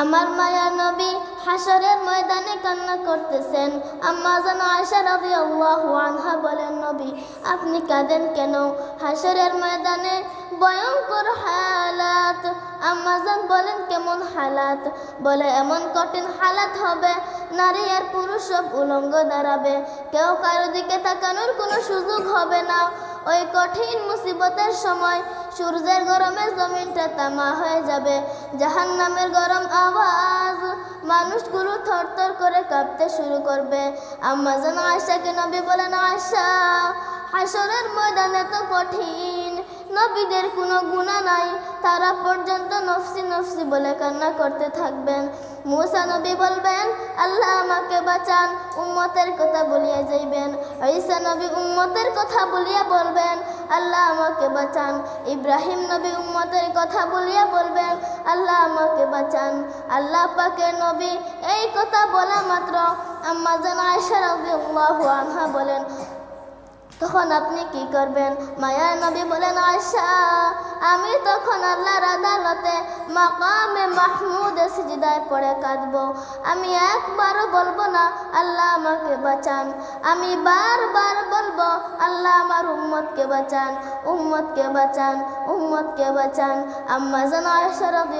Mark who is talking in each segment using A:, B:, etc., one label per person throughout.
A: আমার মায়া নবী হাসরের ময়দানে কান্না করতেছেন। আম্মা যেন আয়সা রবি আনহা বলেন, নবী, আপনি কাঁদেন কেন? হাসরের ময়দানে ভয়ঙ্কর হালাত আম্মাজান বলেন, কেমন হালাত? বলে, এমন কঠিন হালাত হবে, নারী আর পুরুষ সব উলঙ্গ দাঁড়াবে। কেউ কারও দিকে তাকানোর কোনো সুযোগ হবে না। ওই কঠিন মুসিবতের সময় সূর্যের গরমে জমিনটা তামা হয়ে যাবে। জাহান নামের গরম আওয়াজ মানুষগুলো থরথর করে কাঁপতে শুরু করবে। আম্মা যেন আয়সাকে নবী বলেন আয়সা হাসরের ময়দানে তো কঠিন নবীদের কোনো গুণা নাই। তারা পর্যন্ত নফসি নফসি বলে কান্না করতে থাকবেন। মুসা নবী বলবেন, আল্লাহ আমাকে বাঁচান, উম্মতের কথা বলিয়া যাইবেন। ঈসা নবী উম্মতের কথা বলিয়া বলবেন, আল্লাহ আমাকে বাঁচান। ইব্রাহিম নবী উম্মতের কথা বলিয়া বলবেন, আল্লাহ আমাকে বাঁচান। আল্লাহ পাকের নবী এই কথা বলা মাত্র আম্মা যেন আয়সা রবি আনহা বলেন। তখন আপনি কি করবেন? মায়ার নবী বলেন আয়সা আমি তখন আল্লাহর আদালতে মাকামে মাহমুদে সিজদায় পড়ে কাঁদবো। আমি একবারও বলব না, আল্লাহ আমাকে বাঁচান। আমি বারবার বলব, আল্লাহ আমার উম্মতকে বাঁচান উম্মতকে বাঁচান উম্মতকে বাঁচান। আম্মা যেন আয়সা রবি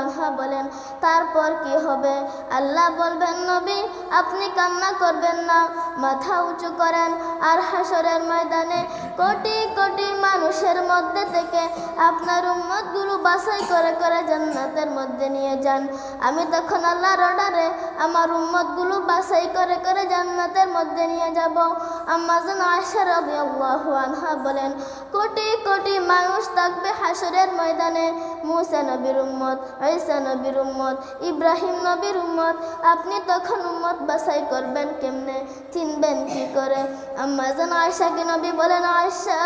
A: আনহা বলেন, তারপর কি হবে? আল্লাহ বলবেন, নবী, আপনি কান্না করবেন না। মাথা উঁচু করেন, আর হাসরের ময়দানে কোটি কোটি মানুষের মধ্যে থেকে আপনার উম্মতগুলো বাছাই করে করে জান্নাতের মধ্যে নিয়ে যান। আমি তখন আল্লাহর অর্ডারে আমার উম্মতগুলো বাছাই করে করে জান্নাতের মধ্যে নিয়ে যাব। যেন আশা রবি আনহা বলেন, কোটি কোটি মানুষ থাকবে হাসরের ময়দানে। মুসা নবীর উম্মত, ঈসা নবীর উম্মত, ইব্রাহিম নবীর উম্মত, আপনি তখন উম্মত বাছাই করবেন কেমনে? চিনবেন কি করে? আম্মা যেন আয়সাকে নবী বলেন আয়সা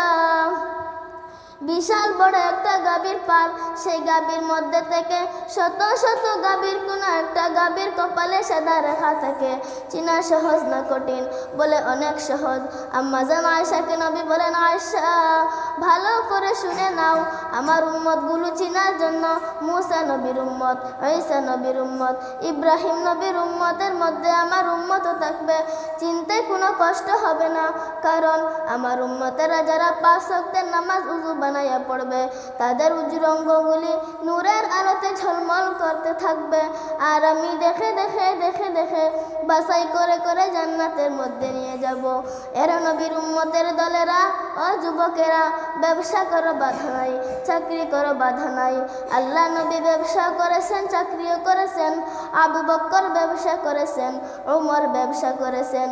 A: বিশাল বড় একটা গাভীর পাল। সেই গাভীর মধ্যে থেকে শত শত গাভীর কোনো একটা গাভীর কপালে সাদা রেখা থাকে। চিনা সহজ না কঠিন বলে অনেক সহজ। আম্মা জান আয়সাকে নবী বলেন আয়সা ভালো করে শুনে নাও। আমার উম্মতগুলো চিনার জন্য মুসা নবীর উম্মত, ঈসা নবীর উম্মত, ইব্রাহিম নবীর উম্মতের মধ্যে আমার উম্মতও থাকবে। চিনতে কোনো কষ্ট হবে না। কারণ আমার উম্মতেরা যারা পাঁচ নামাজ উজু বানাইয়া পড়বে। তাদের উজরঙ্গগুলি নূরের আলোতে ঝলমল করতে থাকবে। আর আমি দেখে দেখে দেখে দেখে বাসাই করে করে জান্নাতের মধ্যে নিয়ে যাব। এরা নবীর উম্মতের দলেরা, ও যুবকেরা, ব্যবসা করো, বাধা নাই, চাকরি করো, বাধা নাই। আল্লাহ নবী ব্যবসা করেছেন, চাকরিও করেছেন, আবু বক্কর ব্যবসা করেছেন ওমর ব্যবসা করেছেন।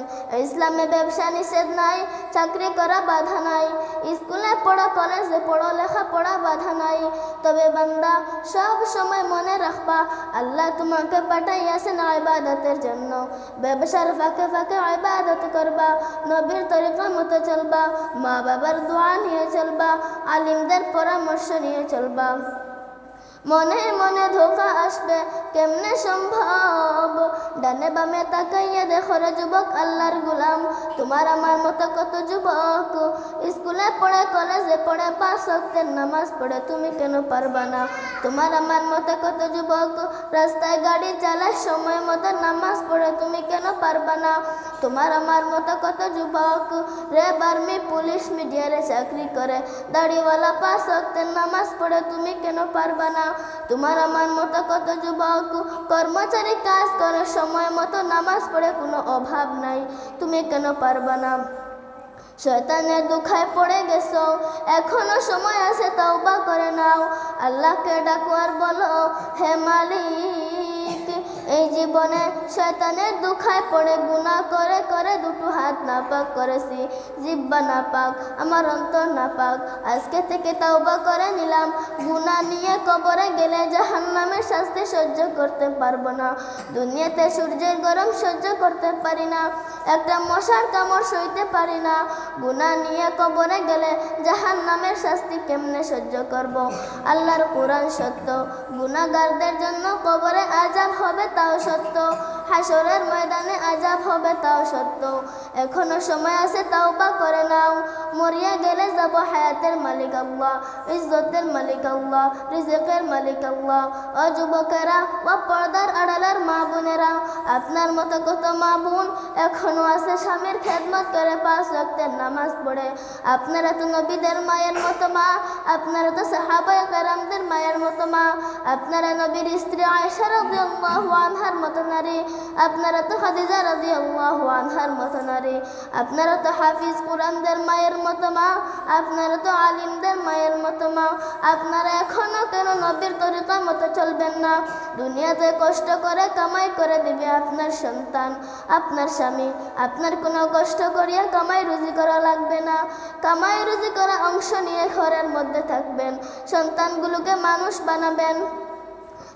A: ইসলামে ব্যবসা নিষেধ নাই, চাকরি করা বাধা নাই। স্কুলে পড়া, কলেজে পড়ো লেখা পড়া বাধা নাই। তবে বান্দা, সব সময় মনে রাখবা, আল্লাহ তোমাকে পাঠাইয়াছেন ইবাদতের জন্য। ব্যবসার ফাঁকে ফাঁকে ইবাদত করবা, নবীর তরিকা মতো চলবা মা বাবার দোয়া নিয়ে চলবা, আলিমদের পরামর্শ নিয়ে চলবা। মনে মনে ধোকা আসবে, কেমনে সম্ভব? ডানে বামে তাকাইয়া দেখো রে যুবক, আল্লাহর গুলাম। তোমার আমার মতো কত যুবক? স্কুলে পড়ে, কলেজে পড়ে, পাঁচ শক্তের নামাজ পড়ে, তুমি কেন পারবা না? তোমার আমার মতো কত যুবক? রাস্তায় গাড়ি চালায়, সময় মতো নামাজ পড়ে, তুমি কেন পারবা না? তোমার আমার মতো কত যুবক? রে বার্মি পুলিশ মিডিয়ারে চাকরি করে, দাড়িওয়ালা পাঁচ শক্তের নামাজ পড়ে, তুমি কেন পারবা না? তোমার আমার মতো কত যুবক? কর্মচারী কাজ করে সময় মতো নামাজ পড়ে কোনো অভাব নাই। তুমি কেন পারবা না? শয়তানের দুঃখায় পড়ে গেছো। এখনও সময় আছে, তওবা করে নাও। আল্লাহকে ডাকো আর বলো, হে মালিক এই জীবনে শয়তানের দুখায় পড়ে গুনাহ করে করে দুটো হাত নাপাক করেছি। জিব্বা নাপাক, আমার অন্তর নাপাক। আজকে থেকে তওবা করে নিলাম। গুনাহ নিয়ে কবরে গেলে জাহান নামের শাস্তি সহ্য করতে পারব না। দুনিয়াতে সূর্যের গরম সহ্য করতে পারি না। একটা মশার কামড় সইতে পারি না। গুনাহ নিয়ে কবরে গেলে জাহান নামের শাস্তি কেমনে সহ্য করব? আল্লাহর কোরআন সত্য। গুনাহগারদের জন্য কবরে আজাব হবে তাও সত্য। হাসরের ময়দানে আজাব হবে তাও সত্য। এখনও সময় আছে তাও বা করে নাও। মরিয়া গেলে যাব হায়াতের মালিক আল্লাহ, ইজ্জতের মালিক আল্লাহ, রিজেকের মালিক আল্লাহ। ও যুবকেরা, ও পর্দার আড়ালের মা বোনেরা আপনার মতো কত মা বোন এখনও আছে স্বামীর খেদমত করে পাঁচ রক্তের নামাজ পড়ে। আপনারা তো নবীদের মায়ের মতো মা, আপনারা তো সাহাবায় কারামদের মায়ের মতো মা। আপনারা নবীর স্ত্রী আয়সা রবি আনহার মতো নারী। আপনারা তো খাদিজা রবি আনহার মতো নারী। আপনারা তো হাফিজ কুরআনদের মায়ের মতো মা, আপনারা তো আলিমদের মায়ের মতো মা। আপনারা এখনও কেন তরিকা মতো চলবেন না। দুনিয়াতে কষ্ট করে কামাই করে দিবে আপনার সন্তান, আপনার স্বামী। আপনার কোনো কষ্ট করিয়া কামাই রুজি করা লাগবে না। কামাই রুজি করা অংশ নিয়ে ঘরের মধ্যে থাকবেন। সন্তানগুলোকে মানুষ বানাবেন।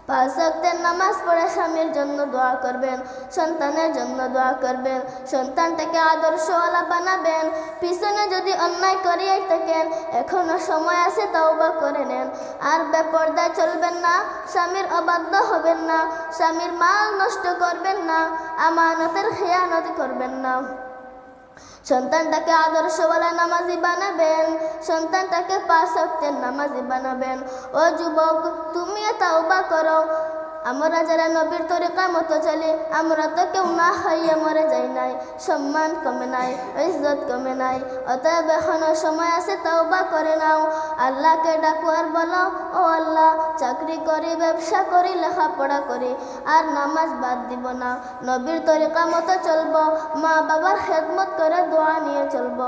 A: পাঁচ ওয়াক্তের নামাজ পড়ে স্বামীর জন্য দোয়া করবেন, সন্তানের জন্য দোয়া করবেন। সন্তানটাকে আদর্শওয়ালা বানাবেন। পিছনে যদি অন্যায় করিয়ে থাকেন এখনও সময় আছে, তওবা করে নেন। আর বেপর্দায় চলবেন না, স্বামীর অবাধ্য হবেন না, স্বামীর মাল নষ্ট করবেন না, আমানতের খেয়ানত করবেন না। সন্তানটাকে আদর্শওয়ালা নামাজি বানাবেন, সন্তানটাকে পাঁচ নামাজি বানাবেন। ও যুবক তুমি তাওবা করো। আমরা যারা নবীর তরিকা মতো চলে আমরা তো কেউ না হই মরে যাই নাই সম্মান কমে নাই ইজ্জত কমে নাই অতএব এখনও সময় আছে তাও বা করে নাও আল্লাহকে ডাকুয়ার বলো ও আল্লাহ চাকরি করে, ব্যবসা করে, লেখাপড়া করে, আর নামাজ বাদ দিব না। নবীর তরিকা মতো চলব, মা বাবার খেদমত করে দোয়া নিয়ে চলব,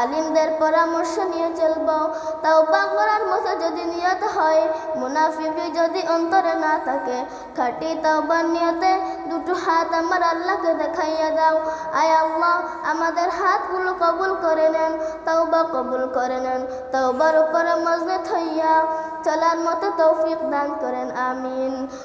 A: আলিমদের পরামর্শ নিয়ে চলব। তাও করার মতো যদি নিয়ত হয় মুনাফিফি যদি অন্তরে না থাকে, খাটি তাওবার নিয়তে হাত আমার আল্লাহকে দেখাইয়া দাও। আয় আল্লাহ, আমাদের হাতগুলো কবুল করে নেন, তাওবা কবুল করে নেন, তাওবার উপরে মজনে থইয়া চলার মতো তৌফিক দান করেন, আমিন।